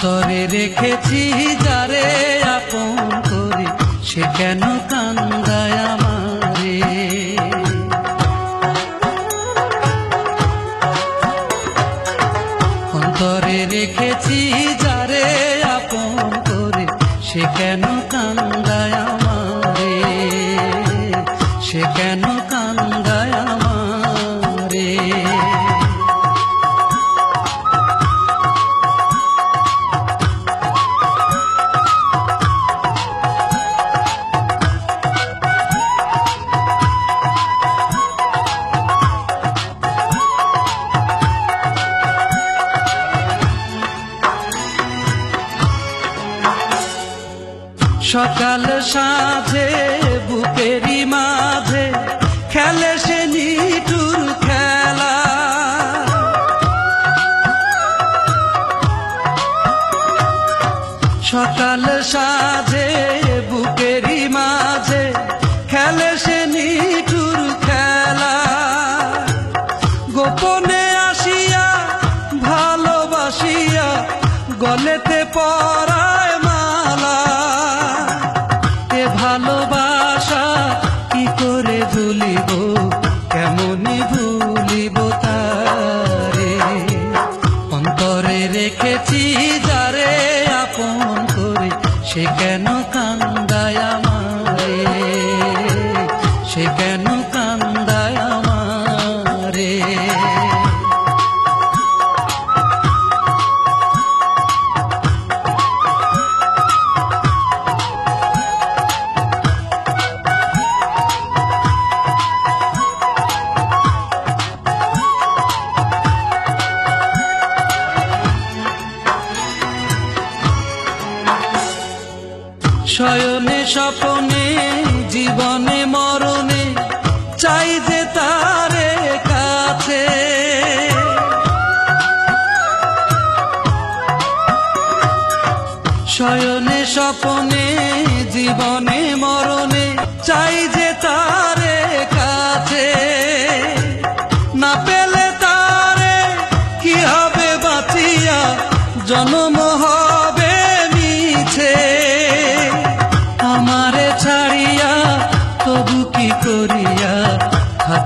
অন্তরে রেখেছি যারে আপন করে, সে কেন কান্দায় আমারে? অন্তরে রেখেছি যারে আপন করে, সে কেন কান্দায় আমারে? সে কেন সকাল সাঁঝে, বুকেরই মাঝে, খেলে সে নিটুর খেলা। সকাল সাঁঝে, বুকেরই মাঝে, খেলে সে নিটুর খেলা। গোপনে আসিয়া, ভালোবাসিয়া গলেতে কেন কান্দায় শয়নে স্বপনে, জীবনে মরণে, চাই যে তারে কাছে। শয়নে স্বপনে, জীবনে মরণে, চাই যে তারে কাছে। না পেলে তারে কি হবে বাঁচিয়া জন্ম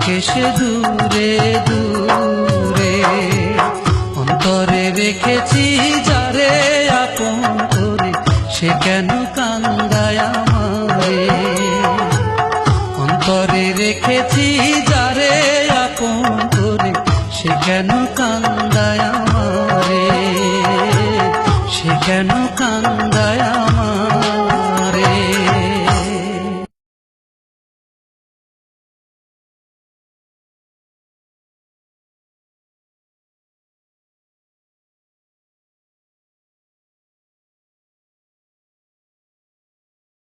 সে দূরে দূরে। অন্তরে রেখেছি যারে আপন করে, সে কেন কান্দায় আমারে? অন্তরে রেখেছি যারে আপন করে, সে কেন কান্দায় আমারে? সে কেন আমারে